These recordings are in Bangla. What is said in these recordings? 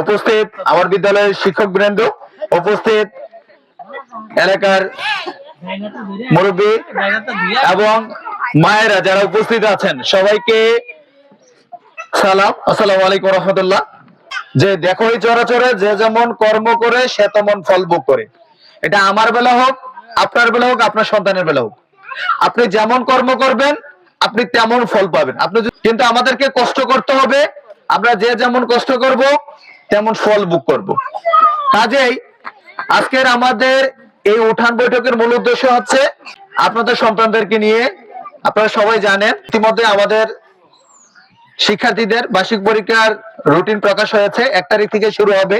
উপস্থিত আমার বিদ্যালয়ের শিক্ষক বৃন্দ উপস্থিত এলাকার মুরব্বী এবং মায়েরা যারা উপস্থিত আছেন, সবাইকে সালাম। আসসালামু আলাইকুম রহমতুল্লাহ। যে দেখো এই চরাচরে, যে যেমন কর্ম করে, সে তেমন ফল ভোগ করে। এটা আমার বেলা হোক, আপনার বেলা হোক, আপনার সন্তানের বেলা হোক। আপনি যেমন কর্ম করবেন, আপনি তেমন ফল পাবেন। আপনি কিন্তু আমাদেরকে কষ্ট করতে হবে, আমরা যে যেমন কষ্ট করব, তেমন ফল বুক করব। কাজেই আজকের আমাদের এই উঠান বৈঠকের মূল উদ্দেশ্য হচ্ছে আপনাদের সন্তানদেরকে নিয়ে, আপনারা সবাই জানেন, ইতিমধ্যে আমাদের শিক্ষার্থীদের বার্ষিক পরীক্ষার রুটিন প্রকাশ হয়েছে। এক তারিখ থেকে শুরু হবে।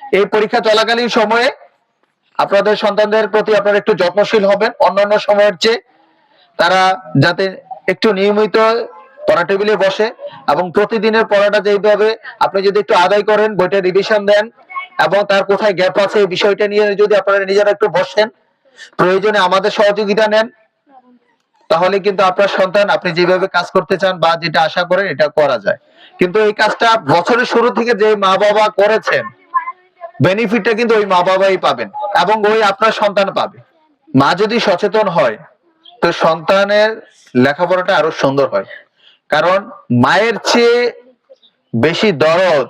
এই পরীক্ষা চলাকালীন সময়ে আপনাদের সন্তানদের প্রতি আপনারা একটু যত্নশীল হবেন। অন্যান্য সময়ের চেয়ে তারা যাতে একটু নিয়মিত পড়া টেবিলে বসে এবং প্রতিদিনের পড়াটা যেভাবে আপনি যদি একটু আদায় করেন, বইটা রিভিশন দেন এবং তার কোথায় গ্যাপ আছে এই বিষয়টা নিয়ে যদি আপনারা নিজেরা একটু বসেন, প্রয়োজনে আমাদের সহযোগিতা নেন, তাহলে কিন্তু আপনার সন্তান আপনি যেভাবে কাজ করতে চান বা যেটা আশা করেন এটা করা যায়। কিন্তু এই কাজটা বছরের শুরু থেকে যে মা বাবা করেছেন বেনিফিটটা কিন্তু ওই মা বাবাই পাবেন এবং ওই আপনার সন্তান পাবে। মা যদি সচেতন হয়, তো সন্তানের লেখাপড়াটা আরও সুন্দর হয়। কারণ মায়ের চেয়ে বেশি দরদ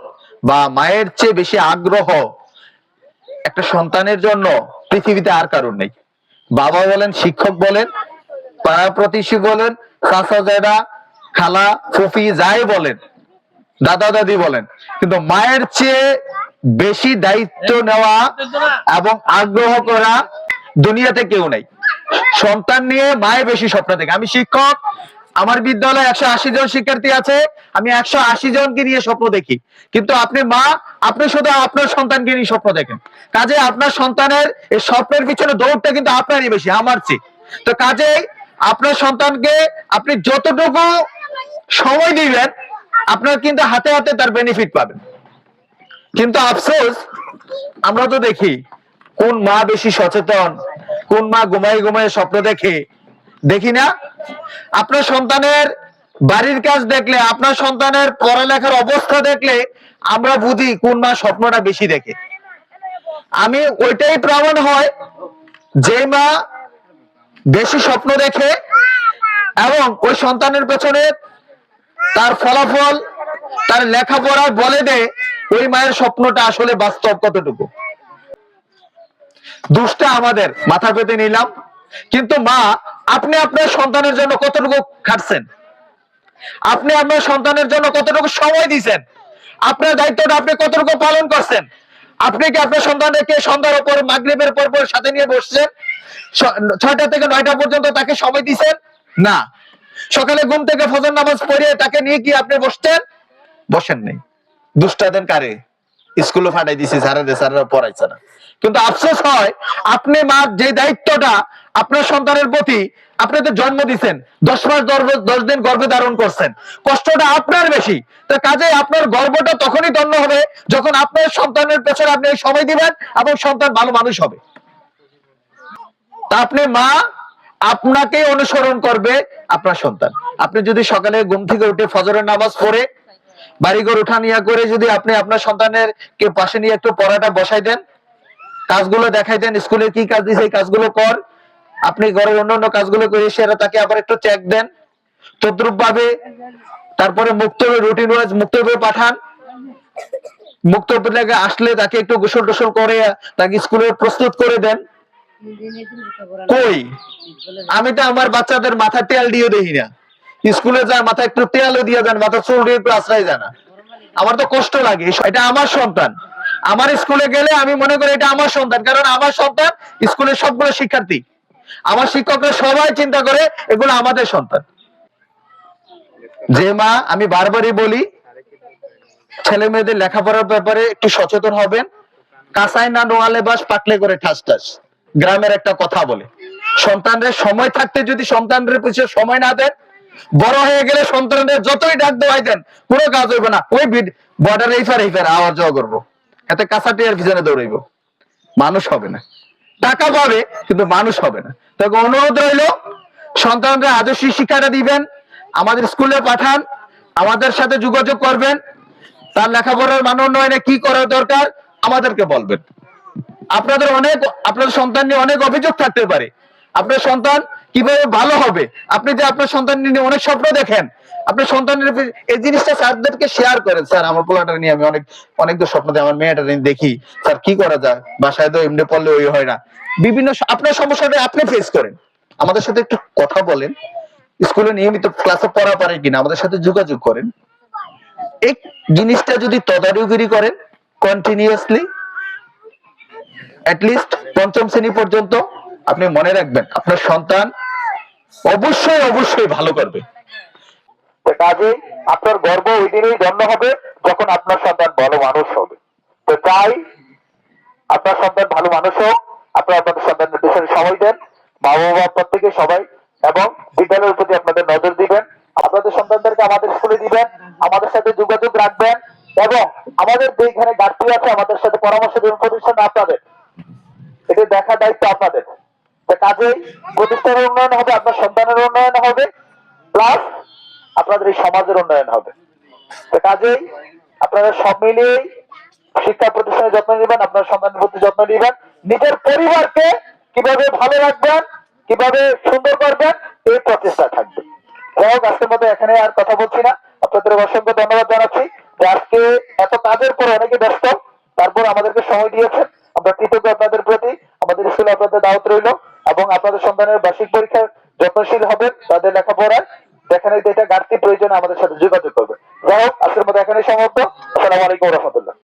বা মায়ের চেয়ে বেশি আগ্রহ একটা সন্তানের জন্য পৃথিবীতে আর কারণ নেই। বাবা বলেন, শিক্ষক বলেন পাড়া প্রতিবেশী বলেন, চাচা খালা, ফুফি, যাই বলেন, দাদা, দাদি বলেন। কিন্তু মায়ের চেয়ে বেশি দায়িত্ব নেওয়া এবং আগ্রহ করা দুনিয়াতে কেউ নেই। সন্তান নিয়ে মায়ে বেশি স্বপ্ন দেখে। আমি শিক্ষক, আমার বিদ্যালয়ে একশো আশি জন শিক্ষার্থী আছে, আমি একশো আশি জনকে নিয়ে স্বপ্ন দেখি। কিন্তু আপনি মা, আপনি শুধু আপনার সন্তানকে নিয়ে স্বপ্ন দেখেন। কাজে আপনার সন্তানের এই স্বপ্নের পিছনে দৌড়টা কিন্তু আপনারই বেশি আমার চেয়ে তো কাজেই আপনার সন্তানকে আপনি যতটুকু সময় দিবেন, আপনার কিন্তু হাতে হাতে তার বেনিফিট পাবেন। কিন্তু আফসোস, আমরা তো দেখি কোন মা বেশি সচেতন, কোন মা ঘুমাই ঘুমাই স্বপ্ন দেখে। দেখি না? আপনার সন্তানের বাড়ির কাজ দেখলে, আপনার সন্তানের পড়ালেখার অবস্থা দেখলে আমরা বুঝি কোন মা স্বপ্নটা বেশি দেখে। আমি ওইটাই প্রমাণ হয় যে মা বেশি স্বপ্ন দেখে এবং ওই সন্তানের পেছনে তার ফলাফল তার লেখাপড়া বলে দেয় ওই মায়ের স্বপ্নটা আসলে বাস্তব কতটুকু? দুষ্টা আমাদের, মাথা পেতে নিলাম। কিন্তু মা, আপনি আপনার সন্তানের জন্য কতটুকু খাটছেন? আপনি আপনার সন্তানের জন্য কতটুকু সময় দিছেন? আপনার দায়িত্বটা আপনি কতটুকু পালন করছেন? আপনি কি আপনার সন্তানকে সন্ধ্যার উপর, মাগরিবের পর পর সাথে নিয়ে বসছেন? ছয়টা থেকে নয়টা পর্যন্ত তাকে সময় দিছেন? না। সকালে ঘুম থেকে ফজর নামাজ পড়িয়ে তাকে নিয়ে কি আপনি বসতেন? বসেন নেই। দুষ্টা দেন কারে? স্কুলে ফাটাই দিছি স্যারেদের স্যারেরা পড়াইছে না। কিন্তু আফসোস হয়, আপনি মা যে দায়িত্বটা আপনার সন্তানের প্রতি আপনি তো জন্ম দিছেন, দশ মাস দশ দিন গর্ভে ধারণ করছেন। কষ্টটা আপনার বেশি। তো কাজে আপনার গর্বটা তখনই দণ্ড হবে যখন আপনার সন্তানের পেছনে আপনি সময় দিবেন এবং সন্তান ভালো মানুষ হবে। তা আপনি মা আপনাকে অনুসরণ করবে আপনার সন্তান। আপনি যদি সকালে ঘুম থেকে উঠে ফজরের নামাজ পড়ে বাড়িঘর উঠানিয়া করে যদি আপনি আপনার সন্তানের কে পাশে নিয়ে একটু পড়াটা বসাই দেন, কাজগুলো দেখাই দেন, স্কুলে কি কাজ এই কাজগুলো কর। আপনি ঘরের অন্য অন্য কাজগুলো করে সেরা তাকে আবার একটু চেক দেন। তদ্রুপ ভাবে তারপরে মুক্ত রুটিন ওয়াইজ মুক্ত পাঠান। মুক্ত লেগে আসলে তাকে একটু গোসল টোসল করে, তাকে স্কুলে প্রস্তুত করে দেন। কই? আমি তো আমার বাচ্চাদের মাথা তেল দিয়ে দেখি না। স্কুলে যায় মাথা একটু তেলও দিয়ে যান মাথা চুল দিয়ে একটু যায় না আমার তো কষ্ট লাগে এটা আমার সন্তান। আমার স্কুলে গেলে আমি মনে করি এটা আমার সন্তান, কারণ আমার সন্তান স্কুলের সবগুলো শিক্ষার্থী। আমার শিক্ষকরা সবাই চিন্তা করে এগুলো আমাদের সন্তান। যে মা, আমি বারবারই বলি, ছেলে মেয়েদের লেখাপড়ার ব্যাপারে একটু সচেতন হবেন। কাঁসাই না নোয়ালে বাস পাকলে করে ঠাস ঠাস। গ্রামের একটা কথা বলে, সন্তানদের সময় থাকতে যদি সন্তানদের পিছিয়ে সময় না দেন বড় হয়ে গেলে সন্তানদের যতই ডাক দেওয়াই দেন, কোনো কাজ হইবে না। ওই বর্ডার এই ফার এই ফার আওয়ার যাওয়া করব। এতে কাঁচা টিয়ার পিছনে দৌড়াইবো। মানুষ হবে না। টাকা পাবে, কিন্তু মানুষ হবে না। তবে অনুরোধ রইল, সন্তানরা আদর্শ শিক্ষাটা দিবেন, আমাদের স্কুলে পাঠান, আমাদের সাথে যোগাযোগ করবেন। তার লেখাপড়ার মান উন্নয়নে কি করা দরকার, আমাদেরকে বলবেন। আপনাদের অনেক, আপনাদের সন্তান নিয়ে অনেক অভিযোগ থাকতে পারে। আপনার সন্তান কীভাবে ভালো হবে? আপনি যে আপনার সন্তান নিয়ে অনেক স্বপ্ন দেখেন। আপনার সন্তানের এই জিনিসটা স্যারদেরকে শেয়ার করেন। স্যার, আমার পোলাটা নিয়ে আমি অনেক অনেক তো স্বপ্ন দেখি। আমার মেয়েটা নিয়ে দেখি, স্যার, কি করা যায়? বাসায় তো এমনি পড়লে ওই হয় না। বিভিন্ন আপনার সমস্যাটা আপনি ফেস করেন। আমাদের সাথে একটু কথা বলেন। স্কুলে নিয়মিত ক্লাসে পড়া পারে কিনা, আমাদের সাথে যোগাযোগ করেন। এই জিনিসটা যদি তদারকি করেন কন্টিনিউয়াসলি লিস্ট পঞ্চম শ্রেণি পর্যন্ত আপনি মনে রাখবেন, আপনার সন্তান অবশ্যই অবশ্যই ভালো করবে। তো কাজেই আপনার গর্ব ওই দিনেই ধন্য হবে যখন আপনার সন্তান ভালো মানুষ হবে। তো চাই আপনার সন্তান ভালো মানুষ হোক, আপনারা আপনাদের সন্তানের পেছনে সময় দেন মা বাবা প্রত্যেকে সবাই, এবং বিদ্যালয়ের প্রতি আপনাদের নজর দিবেন, আপনাদের সন্তানদেরকে আমাদের স্কুলে দিবেন, আমাদের সাথে যোগাযোগ রাখবেন, এবং আমাদের যেখানে ঘাটতি আছে, আমাদের সাথে পরামর্শ দেবেন, প্রতিষ্ঠান আপনাদের। এটি দেখা দায়িত্ব আপনাদের। কাজেই প্রতিষ্ঠানের উন্নয়ন হবে, আপনার সন্তানের উন্নয়ন হবে প্লাস আপনাদের এই সমাজের উন্নয়ন হবে। কাজেই আপনারা সব মিলিয়ে শিক্ষা প্রতিষ্ঠানের যত্ন নেবেন, আপনার সন্তানের প্রতি যত্ন নেবেন, নিজের পরিবারকে কীভাবে ভালো রাখবেন, কীভাবে সুন্দর করবেন, এই প্রচেষ্টা থাকবে। যাই আজকের মতো এখানে আর কথা বলছি না। আপনাদের অসংখ্য ধন্যবাদ জানাচ্ছি যে আজকে এত কাজের পর অনেকে ব্যস্ত, তারপর আমাদেরকে সময় দিয়েছেন। আমরা কৃতজ্ঞ আপনাদের প্রতি, আমাদের স্কুলে আপনাদের দাওয়াত রইল। এবং আপনাদের সন্তানের বার্ষিক পরীক্ষা যত্নশীল হবে তাদের লেখাপড়ায় যেখানে এটা ঘাটতি প্রয়োজন আমাদের সাথে যোগাযোগ করবে যাই হোক, আজকের মতো এখানে সমাপ্ত। আসসালামু আলাইকুম রহমতুল্লাহ।